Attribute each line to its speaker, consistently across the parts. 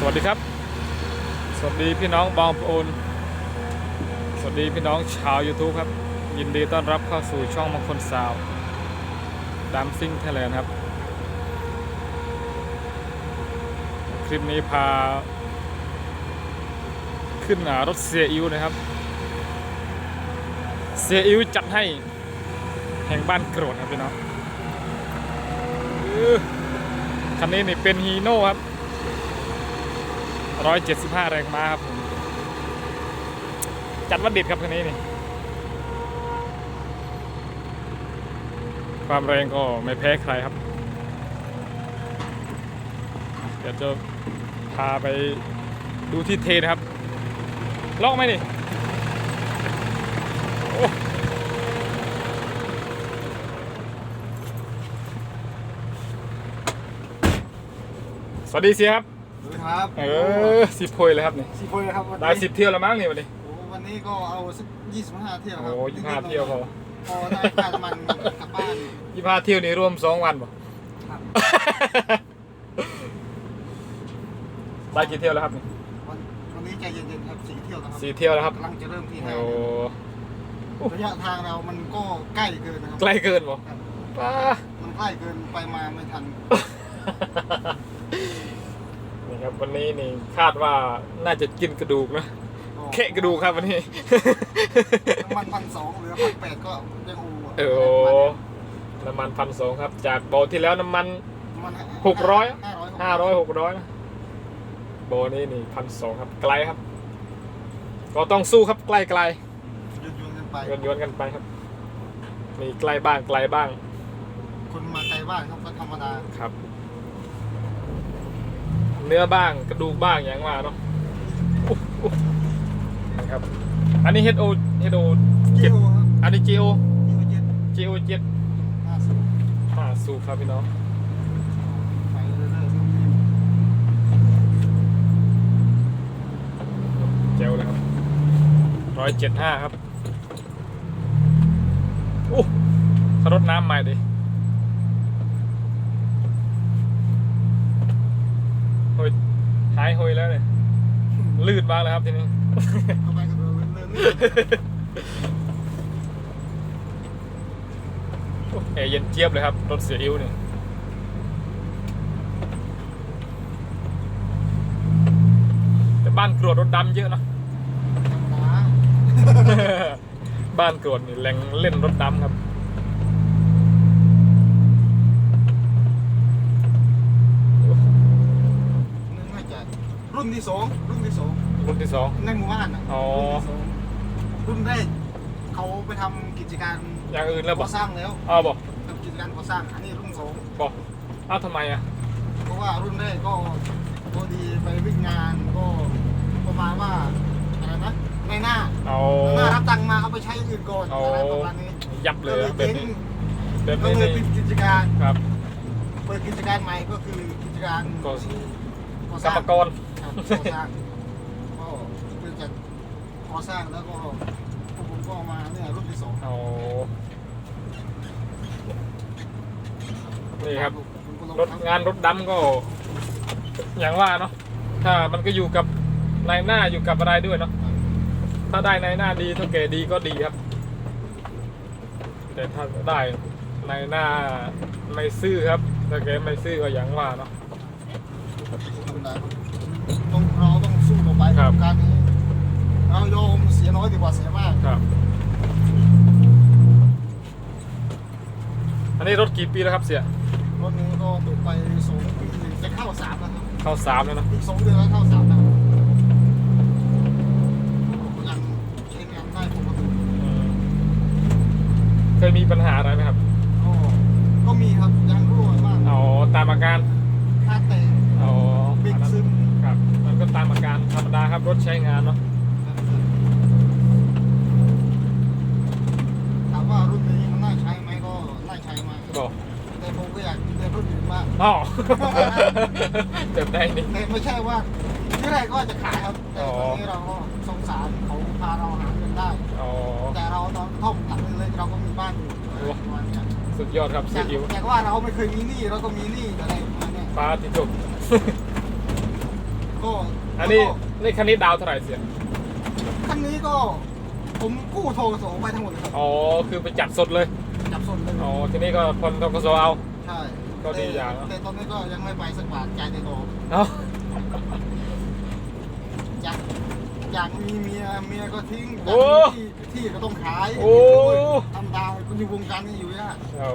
Speaker 1: สวัสดีครับ สวัสดีพี่น้องบองโอนสวัสดีพี่น้องชาว YouTube ครับ ยินดีต้อนรับเข้าสู่ช่องมงคลสาวดามซิ่งไทยแลนด์ครับ คลิปนี้พา ขึ้นรถเสียอิวนะครับ เสียอิวจัดให้แห่งบ้านโกรธครับพี่น้องคันนี้นี่เป็นฮีโน่ครับ 175 แรงม้าครับผมจัดว่าเด็ดครับคันนี้นี่ ความแรงก็ไม่แพ้ใครครับ เดี๋ยวจะพาไปดูที่เทนะครับล็อกไหมนี่สวัสดีเสียครับ
Speaker 2: ครับ
Speaker 1: เออสิบโพยเลยครับนี่
Speaker 2: สิบคนครับวัน
Speaker 1: ได้
Speaker 2: นี้
Speaker 1: สิบเที่ยวแล้วมั้งนี่วันนี้
Speaker 2: โอ้วันนี้ก็เอาสักยี่สิบห้าเที่ยวครับ
Speaker 1: โอ้ยี่ห้าเที่ยวพอ
Speaker 2: พอได้ค่าน้ำมันกลับบ้าน
Speaker 1: ยี่ห้าเที่ยวนี้รวมสองวันป่ะ
Speaker 2: ครับ
Speaker 1: ได้กี่เที่ยวแล้วครับนี่
Speaker 2: วันวันนี้ใจเย็นๆครับสี่เที่ยวนะครับ
Speaker 1: สี่เที่ยวแล้วครับ
Speaker 2: กำลังจะเริ่มที่ห้า
Speaker 1: โอ้
Speaker 2: ระยะทางเรามันก็ใกล้เกินนะครับ
Speaker 1: ใกล้เกินป่ะ
Speaker 2: ครับ
Speaker 1: ป้า
Speaker 2: มันใกล้เกินไปมาไม่ทัน
Speaker 1: นี่ครับ วันนี้นี่คาดว่าน่าจะกินกระดูกนะแคะกระดูกครับวันนี้
Speaker 2: น้ำมันพันสองเหลือพันแปดก็ยังอูะ
Speaker 1: เออโอ้น้ำมันพันสองครับ จากโบที่แล้วน้ำมัน
Speaker 2: มัน
Speaker 1: หกร้อย
Speaker 2: ห้าร้อย
Speaker 1: ห้าร้อยหกร้อยนะโบนี้นี่พันสองครับไกลครับ ก็ต้องสู้ครับใกล้ไกล
Speaker 2: ยืนยืนกันไป
Speaker 1: ๆย้อนๆกันไปครับ มีใกล้บ้างไกลบ้าง
Speaker 2: คนมาไกลบ้านครับก็ธรรมดา
Speaker 1: ครับ เนื้อบ้างกระดูกบ้างอย่างว่าเนาะอุ๊ยอุ๊ยนะครับ อันนี้ HO HO
Speaker 2: เกี่ยวครับ
Speaker 1: อันนี้ GO
Speaker 2: เกี่ยวเจ็ด
Speaker 1: GO 7
Speaker 2: ห้าสิบ
Speaker 1: ห้าสูบครับพี่น้อง
Speaker 2: ไปเรื่อยๆ
Speaker 1: เจลเลยครับร้อยเจ็ดห้าครับโอ้รถน้ำใหม่ดิโอ้ยหายโหยแล้วเนี่ยลื่นมากเลยครับทีนี้
Speaker 2: เข้าไปกันเลยเรื่อย
Speaker 1: เอร์เย็นเจี๊ยบเลยครับ รถเสียอิ้วเนี่ยแต่บ้านกรวดรถดำเยอะเนอะ
Speaker 2: ๆหนา
Speaker 1: บ้านกรวดนี่แรงเล่นรถดำครับ
Speaker 2: นึกไม่ใจรุ่นที่ สองรุ่นที่สอง
Speaker 1: รุ่นที่สอง
Speaker 2: ในหมู่บ้านอะ
Speaker 1: อ๋อ
Speaker 2: รุ่นที่สองรุ่นแรกเขาไปทำกิจการ
Speaker 1: อย่างอื่นแล้วบ
Speaker 2: ก่
Speaker 1: อ
Speaker 2: อกสร้างแล้ว
Speaker 1: อ้าวบอก
Speaker 2: ทำกิจการก่อสร้างอันนี้รุ่นสอง
Speaker 1: บอกอ้าวทำไมอะ
Speaker 2: เพราะว่ารุ่นแรกก็พอดีไปวิ่งงานก็ประมาณว่าอะไรนะในหน้า
Speaker 1: เอา
Speaker 2: หน้ารับตังค์มาเอาไปใช้อย่างอื่นก่อน
Speaker 1: เอา
Speaker 2: อะไรประมาณนี้
Speaker 1: ยับเล
Speaker 2: ก็
Speaker 1: ย
Speaker 2: เลย
Speaker 1: อะแบบ
Speaker 2: เจ๊ง
Speaker 1: นี้แบบ
Speaker 2: ก็
Speaker 1: นี้
Speaker 2: เลย
Speaker 1: นี่
Speaker 2: ปิดกิจการ
Speaker 1: ครับ
Speaker 2: เปิดกิจการใหม่ก็คือกิจการ
Speaker 1: ก็
Speaker 2: ก่อก
Speaker 1: ร
Speaker 2: สร้ารง
Speaker 1: มกร
Speaker 2: ครับ ก่อสร้างก็เป็นจากก่อสร้างแล้วก็พวกผมก็มาเนี่ยรุ่นที่สอง
Speaker 1: เอานี่ครับ รถงานรถดำก็ อย่างว่าเนาะถ้ามันก็อยู่กับนายหน้าอยู่กับอะไรด้วยเนาะถ้าได้นายหน้าดีเท่าแก่ดีก็ดีครับ แต่ถ้าได้นายหน้าไม่ซื่อครับถ้าแกไม่ซื่อก็อย่างว่าเนาะ
Speaker 2: ต้องเราต้องสู้ต่อไป
Speaker 1: ครับ
Speaker 2: การนี้เรายอมเสียน้อยดีกว่าเสียมาก
Speaker 1: ครับ อันนี้รถกี่ปีแล้วครับเสีย
Speaker 2: รถนี้ก็ตกไปสองปีจะเข้าสามแล้วครับ
Speaker 1: เข้าสามแล้วเนอะ
Speaker 2: อีกสองเดือนแล้วเข้าสามแล้วยังใช้งานได้ปกติ
Speaker 1: อืมเคยมีปัญหาอะไรไหมครับ
Speaker 2: ก็ก็มีครับยังรั่วบ้าง
Speaker 1: อ๋อ ตามอาการ
Speaker 2: ค่าเตะ
Speaker 1: อ๋อ
Speaker 2: เบรก
Speaker 1: อันนั้น
Speaker 2: ซึ ม
Speaker 1: ครับมันก็ตามอาการธรรมดาครับรถใช้งานเนาะ
Speaker 2: ถามว่ารุ่นนี้มันน่าใช้ไหมก็น่าใช้มาก
Speaker 1: บอก
Speaker 2: แต่ผมก็อยากได้รุ่นอื่นมาก
Speaker 1: อ๋อเจ็บได้นี่
Speaker 2: แต่ไม่ใช่ว่าที่แรกก็จะขายครับ แต่ตอนนี้เราก็สงสารเขาพาเราหาเงินได้
Speaker 1: อ๋อ
Speaker 2: แต่เราตอนท่อมหลังนึงเลยเราก็มีบ้านอยู่
Speaker 1: โอ้
Speaker 2: ประมาณเนี้ย
Speaker 1: สุดยอดครับ
Speaker 2: อ
Speaker 1: ซี
Speaker 2: ยาก
Speaker 1: อิ๊ว
Speaker 2: อยากว่าเราไม่เคยมีหนี้เราก็มีหนี้อะไรประมาณเนี้ย
Speaker 1: ฟ้าที่จุก
Speaker 2: ก็ก็
Speaker 1: อันนี้
Speaker 2: ก็
Speaker 1: นี่คันนี้ดาวเท่าไหร่เสีย
Speaker 2: คันนี้ก็ผมกู้โทรกสไปทั้งหมดเลยครับ
Speaker 1: อ๋อคือไปจัดสดเลย
Speaker 2: จับสดเลย
Speaker 1: อ๋อทีนี้ก็พนทกสเอา
Speaker 2: ใช่
Speaker 1: ก็ดีอย่าง
Speaker 2: แต่แต่ตอนนี้ก็ยังไม่ไปสักบาทใจในโต
Speaker 1: เอ้า
Speaker 2: อยากอยากมีเมียเมียก็ทิ้งอยาก
Speaker 1: โอ้
Speaker 2: มีที่ที่ก็ต้องขาย
Speaker 1: โอ้
Speaker 2: ทำดาวคุณอยู่วงการนี้อยู่ยาก
Speaker 1: โอ้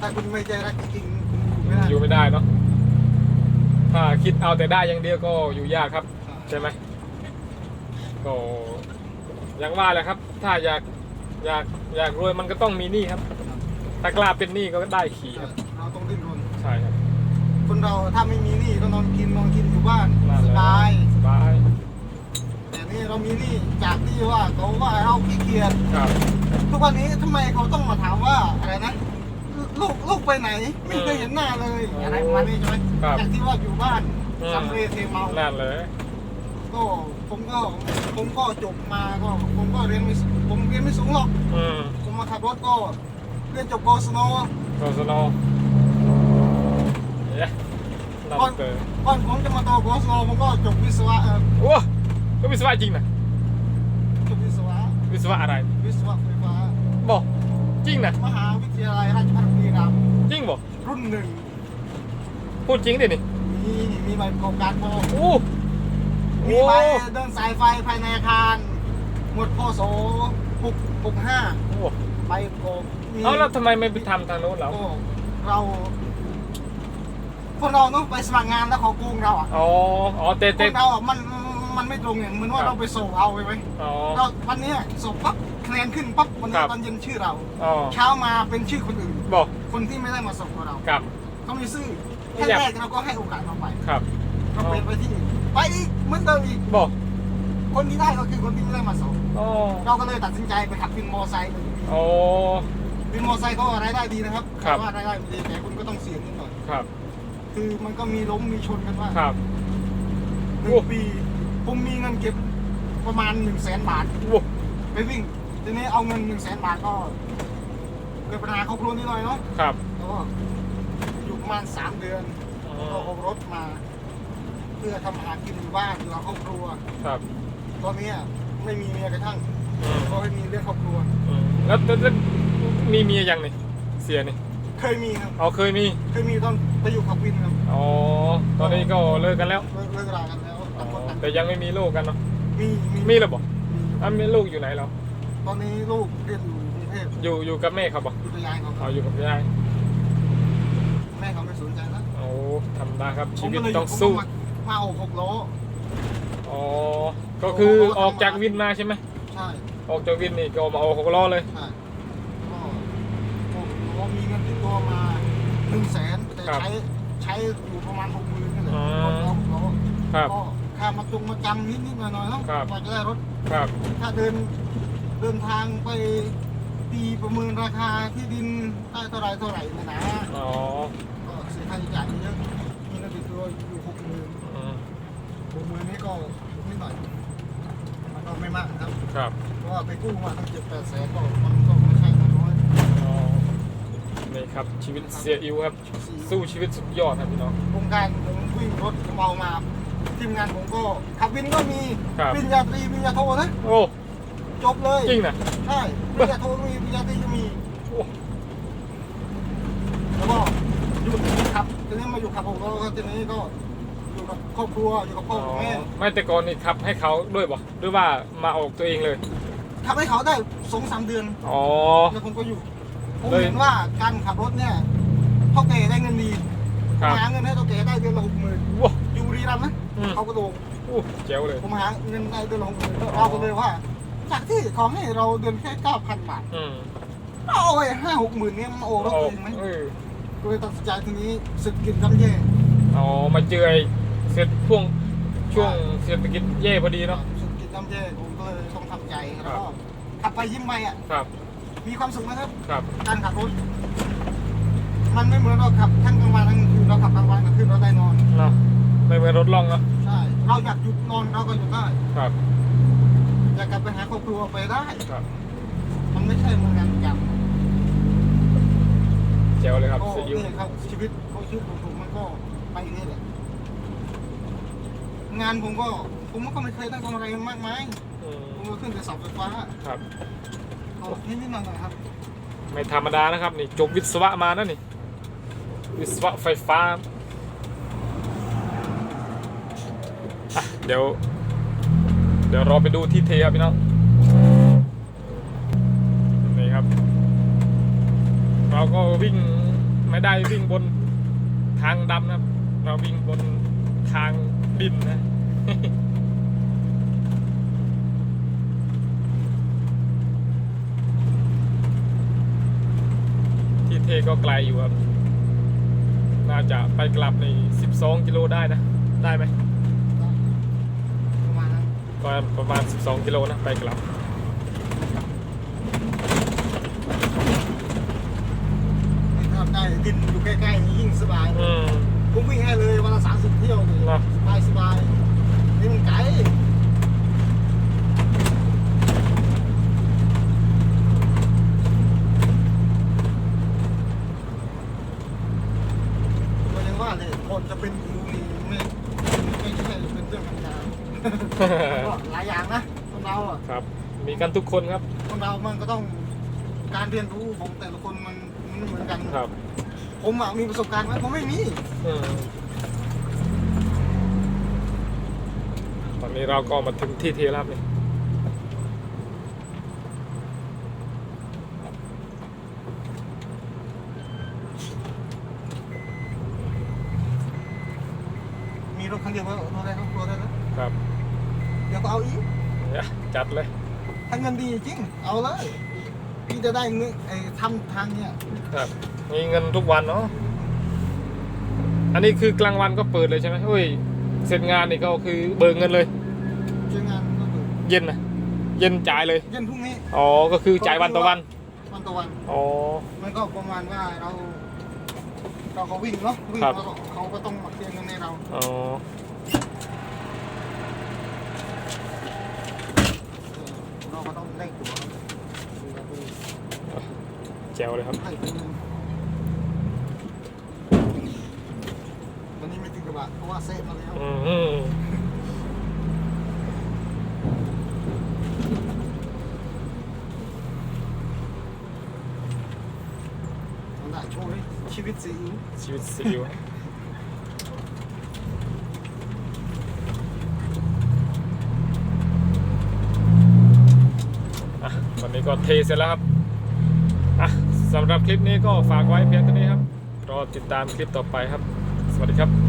Speaker 2: ถ้าคุณไม่ใจรักจริงๆคุณอยู่ไม่ได้
Speaker 1: อยู่ไม่ได้เนาะ ถ้าคิดเอาแต่ได้อย่างเดียวก็อยู่ยากครับ ใช่ไหมก็อย่างว่าแหละครับ ถ้าอยากอยากอยากรวยมันก็ต้องมีหนี้ครับ ถ้ากล้าเป็นหนี้ก็ได้ขี่ครับ
Speaker 2: เราต้องดิ้นรน
Speaker 1: ใช่ครับ
Speaker 2: คนเราถ้าไม่มีหนี้ก็นอนกินนอนกินอยู่บ้าน
Speaker 1: นั่น
Speaker 2: ส
Speaker 1: แหละ
Speaker 2: บาย
Speaker 1: สบาย
Speaker 2: แต่นี่เรามีหนี้จากที่ว่าเขาว่าเราขี้เกียจ
Speaker 1: ครับ
Speaker 2: ทุกวันนี้ทำไมเขาต้องมาถามว่าอะไรนะ ลูกลูกไปไหน ไม่เคยเห็นหน้าเลย
Speaker 1: โอ้
Speaker 2: อะไรประมาณนี้ใช่ไหม
Speaker 1: ครับ
Speaker 2: จากที่ว่าอยู่บ้าน
Speaker 1: อืม
Speaker 2: สำเร็จเทเมา
Speaker 1: นั่นเลย
Speaker 2: ก็ผมก็ผมก็จบมาก็ผมก็เรียนไม่สูงผมเรียนไม่สูงหรอก
Speaker 1: อืม
Speaker 2: ผมมาขับรถก็เรียนจบโกศน
Speaker 1: โซสโนเนี่ยนั่นเตอ
Speaker 2: ก่อนผมจะมาต่อโกศนผมก็จบวิศวะเอ่อ
Speaker 1: โอ้ก็วิศวะจริงนะ
Speaker 2: จบวิศวะ
Speaker 1: วิศวะอะไร
Speaker 2: วิศวะไฟฟ้า
Speaker 1: บอก จริงนะ
Speaker 2: มหาวิทยาลัยราชภัฏบุรีรัมย์
Speaker 1: จริงบอก
Speaker 2: รุ่นหนึ่ง
Speaker 1: พูดจริงดินี่
Speaker 2: มีมีใบประกอบการโบ
Speaker 1: โอ้
Speaker 2: มี
Speaker 1: โอ้
Speaker 2: ใบเดินสายไฟภายในอาคาร หมดพศหกหกห้า
Speaker 1: โอ้
Speaker 2: ใบประกอบมี
Speaker 1: เอาแล้วทำไมไม่ไปทำทางโน้นเรา
Speaker 2: โอ้เราคนเราเนาะไปสมัครงานแล้วเขาโกงเราอะ
Speaker 1: อ๋ออ๋อเต
Speaker 2: ค
Speaker 1: เต
Speaker 2: นเราอะมันมันไม่ตรงอย่างเหมือนว่า
Speaker 1: ครับ
Speaker 2: เราไปส่งเอาไปไหม
Speaker 1: อ๋อ
Speaker 2: เราวันเนี้ยส่งปั๊บ คะแนนขึ้นปั๊บวันนี้
Speaker 1: ครับ
Speaker 2: ตอนเย็นชื่อเรา
Speaker 1: อ๋อ
Speaker 2: เช้ามาเป็นชื่อคนอื่น
Speaker 1: บอก
Speaker 2: คนที่ไม่ได้มาส่งกับเรา
Speaker 1: ครับ
Speaker 2: เขามีชื่อ
Speaker 1: ไม่
Speaker 2: แค่
Speaker 1: อยาก
Speaker 2: แรกเราก็ให้โอกาสเราไป
Speaker 1: ครับ
Speaker 2: เราเปลี่ยนไปที่อื่นไปอีกเหมือนเดิมอีก
Speaker 1: บอก
Speaker 2: คนที่ได้ก็คือคนที่ไม่ได้มาส่ง
Speaker 1: อ๋อ
Speaker 2: เราก็เลยตัดสินใจไปขับวินมอไซค์เลย
Speaker 1: อ๋อ
Speaker 2: วินมอไซค์ก็รายได้ดีนะครับ
Speaker 1: ครับ
Speaker 2: แต่ว่ารายได้ไม่ดีแต่คุณก็ต้องเสี่ยงนิดหน่อย
Speaker 1: ครับ
Speaker 2: คือมันก็มีล้มมีชนกันว่าง
Speaker 1: ครับ
Speaker 2: หนึ่งปีผมมีเงินเก็บประมาณหนึ่งแสนบาท
Speaker 1: โอ้
Speaker 2: ไปวิ่ง ทีนี้เอาเงินหนึ่งแสนบาทก็เกิดปัญหาครอบครัวนิดหน่อยเนาะ
Speaker 1: ครับ
Speaker 2: แล้วก็อยู่ประมาณสามเดือน
Speaker 1: อ๋
Speaker 2: แล้วก็
Speaker 1: อ
Speaker 2: เอารถมา เพื่อทำอาหารกินอยู่บ้านอยู่กับครอบครัว
Speaker 1: ครับ
Speaker 2: ตอนนี้ไม่มีเมียกระทั่ง
Speaker 1: อืม
Speaker 2: ก็ไม่มีเรื่องครอบครัว
Speaker 1: อืมแล้วแล้วแล้วมีเมียยังนี่เสียนี่
Speaker 2: เคยมีครับ
Speaker 1: อ๋อเคยมี
Speaker 2: เคยมีตอนไปอยู่ขับวินครับ
Speaker 1: อ๋อ ตอนนี้ก็เลิกกันแล้ว
Speaker 2: เลิกเลิกรากันแล้ว
Speaker 1: อ๋
Speaker 2: ต่างคน
Speaker 1: อ
Speaker 2: ต่าง
Speaker 1: แต่ยังไม่มีลูกกันเนาะ
Speaker 2: มีมี
Speaker 1: มีแล้วบอกอะมีลูกอยู่ไหนแล้ว
Speaker 2: ตอนนี้ลูกเรียนอยู่กรุงเทพ
Speaker 1: อยู่อยู่กับแม่เขาบอก
Speaker 2: อยู่กับยายเขา
Speaker 1: อ๋ออยู่กับยาย
Speaker 2: แม่เขาไม่สนใจแล้ว
Speaker 1: โอ้ทำได้ครับ
Speaker 2: ผ
Speaker 1: ชี
Speaker 2: ม
Speaker 1: วิต
Speaker 2: ก็เลย
Speaker 1: ต้องสู้
Speaker 2: ผมก็มามาเอาหกล้อ
Speaker 1: อ๋อก็คือออกจากวินมาใช่ไหม
Speaker 2: ใช่
Speaker 1: ออกจากวินนี่ก็มาเอาหกล้อเลย
Speaker 2: ใช่ก็ก็ก็มีเงินติดตัวมาหนึ่งแสนแต่
Speaker 1: ครับ
Speaker 2: ใช้ใช้อยู่ประมาณหกหมื่นนี่แหละ
Speaker 1: อ๋อ
Speaker 2: ก็เอาหกล้อ
Speaker 1: ครับ
Speaker 2: ก็ค่ามาจงมาจำนิดนิดๆหน่อยหน่อยๆเนาะ
Speaker 1: ครับ
Speaker 2: กว่าจะได้รถ
Speaker 1: ครับ
Speaker 2: ถ้าเดิน เดินทางไปตีประเมินราคาที่ดินได้เท่าไหรเท่าไหร่เนะนะ
Speaker 1: อ๋อ
Speaker 2: ก็เสียค่าใช้จ่ายเยอะมีเงินติดตัวอยู่หกหมื่น
Speaker 1: อืม
Speaker 2: หกหมื่นนี่ก็นิดหน่อยมันก็ไม่มากนะครับ
Speaker 1: ครับ
Speaker 2: เพราะว่าไปกู้มาตั้งเจ็ดแปดแสนก็มันก็ไม่ใช่น้อย
Speaker 1: อ๋อนี่ครับชีวิตเสียอิวครับสู้ชีวิตสุดยอดครับพี่น้อง
Speaker 2: โครงการผมวิ่งรถเมามาทีมงานผมก็ขับวินก็มี
Speaker 1: ครับ
Speaker 2: วินญาตรีวินญาโทนะ
Speaker 1: โอ้
Speaker 2: จบเลย
Speaker 1: จริงนะ
Speaker 2: ใช่วินญาโทก็มีวินญาตรีก็มี
Speaker 1: โอ้
Speaker 2: แล้วก็หยุดขับทีนี้มาอยู่ขับผมก็ทีนี้ก็อยู่กับครอบครัวอยู่กับพ่อกับแม่
Speaker 1: ไม่แต่ก่อนนี่ขับให้เขาด้วยบ่หรือว่ามาออกตัวเองเลย
Speaker 2: ทำให้เขาได้สองสามเดือน
Speaker 1: อ๋อ
Speaker 2: แล้วผมก็อยู่ผม
Speaker 1: เลย
Speaker 2: เห็นว่าการขับรถเนี่ยเท่าแก่ได้เงินดี
Speaker 1: ครับ
Speaker 2: หาเงินให้เท่าแก่ได้เดือนละหกหมื่น
Speaker 1: ว้า
Speaker 2: อยู่บุรีรัมย์นะ
Speaker 1: อืม
Speaker 2: เขาก็โดง
Speaker 1: อู้เจ๋วเลย
Speaker 2: ผมหาเงินได้เดือนละหกหมื่นเราก็เลยว่า จากที่เขาให้เราเดือนแค่เก้าพันบาท
Speaker 1: อืม
Speaker 2: เราเอาไปห้าหกหมื่นเนี่ยมันโอ้รถ
Speaker 1: โอ้
Speaker 2: ตัวเองไหม
Speaker 1: เออ
Speaker 2: ก็เลยตัดสินใจทีนี้สึกกินกำแย่
Speaker 1: อ๋อมาเจอไอ้เสร็จช่วงช่วงเศรษฐกิจแย่พอดีเนาะ
Speaker 2: สึกกินกำแย่ผมก็เลยต้องทำใจแล้ว
Speaker 1: ครั
Speaker 2: ก็
Speaker 1: บ
Speaker 2: ขับไปยิ้มไปอะ
Speaker 1: ครับ
Speaker 2: มีความสุขนะครับ
Speaker 1: ครับ
Speaker 2: การขับรถ มันไม่เหมือนเราขับทั้งกลางวันทั้งกลางคืนเราขับกลางวันกลางคืนเราได้นอน
Speaker 1: เนาะไม่เหมือนรถล่องเนาะ
Speaker 2: ใช่ เราอยากหยุดนอนเราก็หยุดได้
Speaker 1: ครับ
Speaker 2: อยากกลับไปหาครอบครัวไปได้
Speaker 1: ครับ
Speaker 2: มันไม่ใช่เหมือนกันจ
Speaker 1: เจ๋วเลยคำรับ
Speaker 2: ก็
Speaker 1: ซีอิ๊ว
Speaker 2: นี่ครับชีวิตเขาชีวิตของผมมันก็ไปอย่างนี้แหละงานผมก็ผมก็ไม่เคยได้ทำอะไรมากมาย
Speaker 1: อืม
Speaker 2: ผมก็ขึ้นแต่เสาไฟฟ้า
Speaker 1: ครับ
Speaker 2: ก็นิดๆหน่อยๆครับ
Speaker 1: ไม่ธรรมดานะครับนี่จบวิศวะมานะนี่ วิศวะไฟฟ้าอะเดี๋ยว เดี๋ยวรอไปดูที่เทครับพี่น้องนี่ครับ เราก็วิ่งไม่ได้วิ่งบนทางดำนะครับ เราวิ่งบนทางดินนะที่เทก็ไกลอยู่ครับ น่าจะไปกลับใน 12 กิโลได้นะ ได้ไหม ก็ประมาณ 12 กิโลนะไปกลับ
Speaker 2: นี่ถ้าได้ดินอยู่ใกล้ๆนี่ยิ่งสบาย
Speaker 1: อืม
Speaker 2: ผมวิ่งให้เลยวันละสามสิบเที่ยวเลย
Speaker 1: เนอะ
Speaker 2: สบายสบายนี่มันไกลก็ยังว่าเลยคนจะเป็นครูนี่ไม่ไม่ใช่เป็นเรื่องธรรมดาก็หลายอย่างนะคนเราอะ
Speaker 1: ครับ มีกันทุกคนครับ
Speaker 2: คนเรามันก็ต้องการเรียนรู้ของแต่ละคนมันมันไม่เหมือนกัน
Speaker 1: ครับ
Speaker 2: ผมอะมีประสบการณ์ไหมผมไม่มี
Speaker 1: อืมตอนนี้เราก็มาถึงที่เทแล้วครับนี่
Speaker 2: มีรถคันเดียวก็รถอะไรครับรถอะไรนะครับ เดี๋ยวก็เอาอีก
Speaker 1: เนี่ยจัดเลย
Speaker 2: ถ้าเงินดีจริง เอาเลย พี่จะได้เงินไอ้ทำทางเนี่ย
Speaker 1: ครับ มีเงินทุกวันเนาะ อันนี้คือกลางวันก็เปิดเลยใช่ไหมเฮ้ย เสร็จงานนี่ก็คือเบิกเงินเลย
Speaker 2: เชียงงานก็คือ
Speaker 1: เย็นนะเย็นจ่ายเลย
Speaker 2: เย็นพรุ่งนี้
Speaker 1: อ๋อ ก็คือจ่ายวันต่อวัน
Speaker 2: วันต่อวัน
Speaker 1: อ๋อ
Speaker 2: มันก็ประมาณว่าเรา เราก็วิ่งเนาะวิ่ง
Speaker 1: ครับ
Speaker 2: แล้วก็เขาก็ต้องมาเคลียร์เงินให้เรา
Speaker 1: อ๋อ
Speaker 2: เอ อเราก็ต้องได้ตั๋วเราไป
Speaker 1: แจ๋วเลยครับ
Speaker 2: ให้เป็นเงินวันนี้ไม่ติดกระบะเพราะว่าเซฟมาแล้ว
Speaker 1: อืม
Speaker 2: มันได้โชว์เลยชีวิตซีอิ๊ว
Speaker 1: ชีวิตซีอิ๊วอะวันนี้ ก็เทเสร็จแล้วครับอะสำหรับคลิปนี้ก็ฝากไว้เพียงเท่านี้ครับ รอติดตามคลิปต่อไปครับ สวัสดีครับ